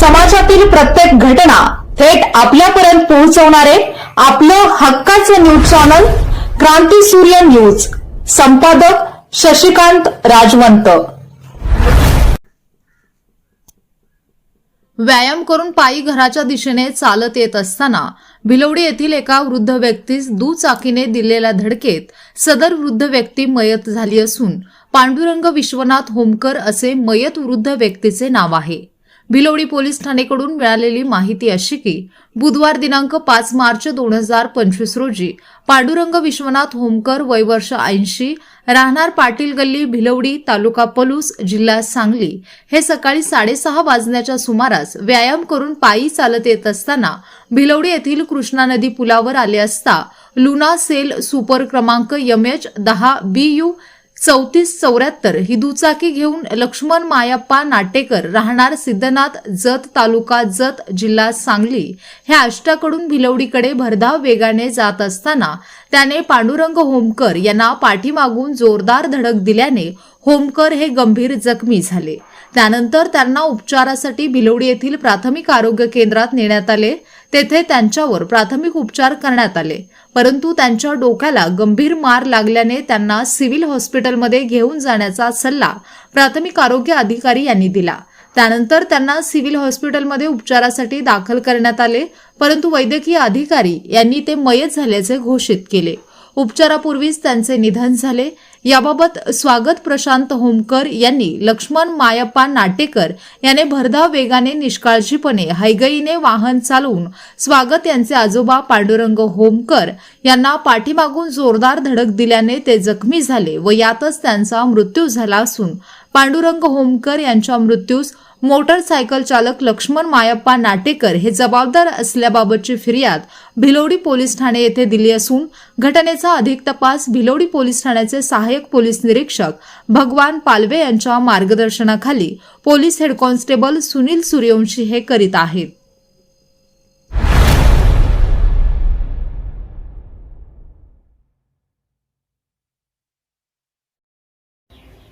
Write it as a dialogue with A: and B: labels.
A: समाजातील प्रत्येक घटना थेट आपल्यापर्यंत पोहोचवणारे आपलं हक्काचं न्यूज चॅनल क्रांती सूर्य न्यूज. संपादक शशिकांत राजवंत.
B: व्यायाम करून पायी घराच्या दिशेने चालत येत असताना भिलवडी येथील एका वृद्ध व्यक्तीस दुचाकीने दिलेल्या धडकेत सदर वृद्ध व्यक्ती मयत झाली असून पांडुरंग विश्वनाथ होमकर असे मयत वृद्ध व्यक्तीचे नाव आहे. भिलवडी पोलीस ठाणेकडून मिळालेली माहिती अशी की बुधवार दिनांक पाच मार्च दोन हजार पंचवीस रोजी पांडुरंग विश्वनाथ होमकर वय वर्ष ऐंशी राहणार पाटील गल्ली भिलवडी तालुका पलूस जिल्हा सांगली हे सकाळी साडेसहा वाजण्याच्या सुमारास व्यायाम करून पायी चालत येत असताना भिलवडी येथील कृष्णा नदी पुलावर आले असता लुना सेल सुपर क्रमांक एम एच दहा बी यू चौतीस चौऱ्याहत्तर ही दुचाकी घेऊन लक्ष्मण मायप्पा नाटेकर राहणार सिद्धनाथ जत तालुका जत जिल्हा सांगली. हे आष्टाकडून भिलवडीकडे भरधाव वेगाने जात असताना त्याने पांडुरंग होमकर यांना पाठीमागून जोरदार धडक दिल्याने होमकर हे गंभीर जखमी झाले. त्यानंतर त्यांना उपचारासाठी भिलवडी येथील प्राथमिक आरोग्य केंद्रात नेण्यात आले. तेथे त्यांच्यावर प्राथमिक उपचार करण्यात आले. परंतु त्यांच्या डोक्याला गंभीर मार लागल्याने त्यांना सिव्हिल हॉस्पिटलमध्ये घेऊन जाण्याचा सल्ला प्राथमिक आरोग्य अधिकारी यांनी दिला. त्यानंतर त्यांना सिव्हिल हॉस्पिटलमध्ये उपचारासाठी दाखल करण्यात आले. परंतु वैद्यकीय अधिकारी यांनी ते मयत झाल्याचे घोषित केले. उपचारापूर्वीच त्यांचे निधन झाले. याबाबत स्वागत प्रशांत होमकर यांनी लक्ष्मण मायप्पा नाटेकर याने भरधाव वेगाने निष्काळजीपणे हैगईने वाहन चालवून स्वागत यांचे आजोबा पांडुरंग होमकर यांना पाठीमागून जोरदार धडक दिल्याने ते जखमी झाले व यातच त्यांचा मृत्यू झाला असून पांडुरंग होमकर यांच्या मृत्यूस मोटरसायकल चालक लक्ष्मण मायप्पा नाटेकर हे जबाबदार असल्याबाबतची फिर्याद भिलोडी पोलीस ठाणे येथे दिली असून घटनेचा अधिक तपास भिलोडी पोलीस ठाण्याचे सहाय्यक पोलीस निरीक्षक भगवान पालवे यांच्या मार्गदर्शनाखाली police head constable Sunil Suryavanshi हे करीत आहेत.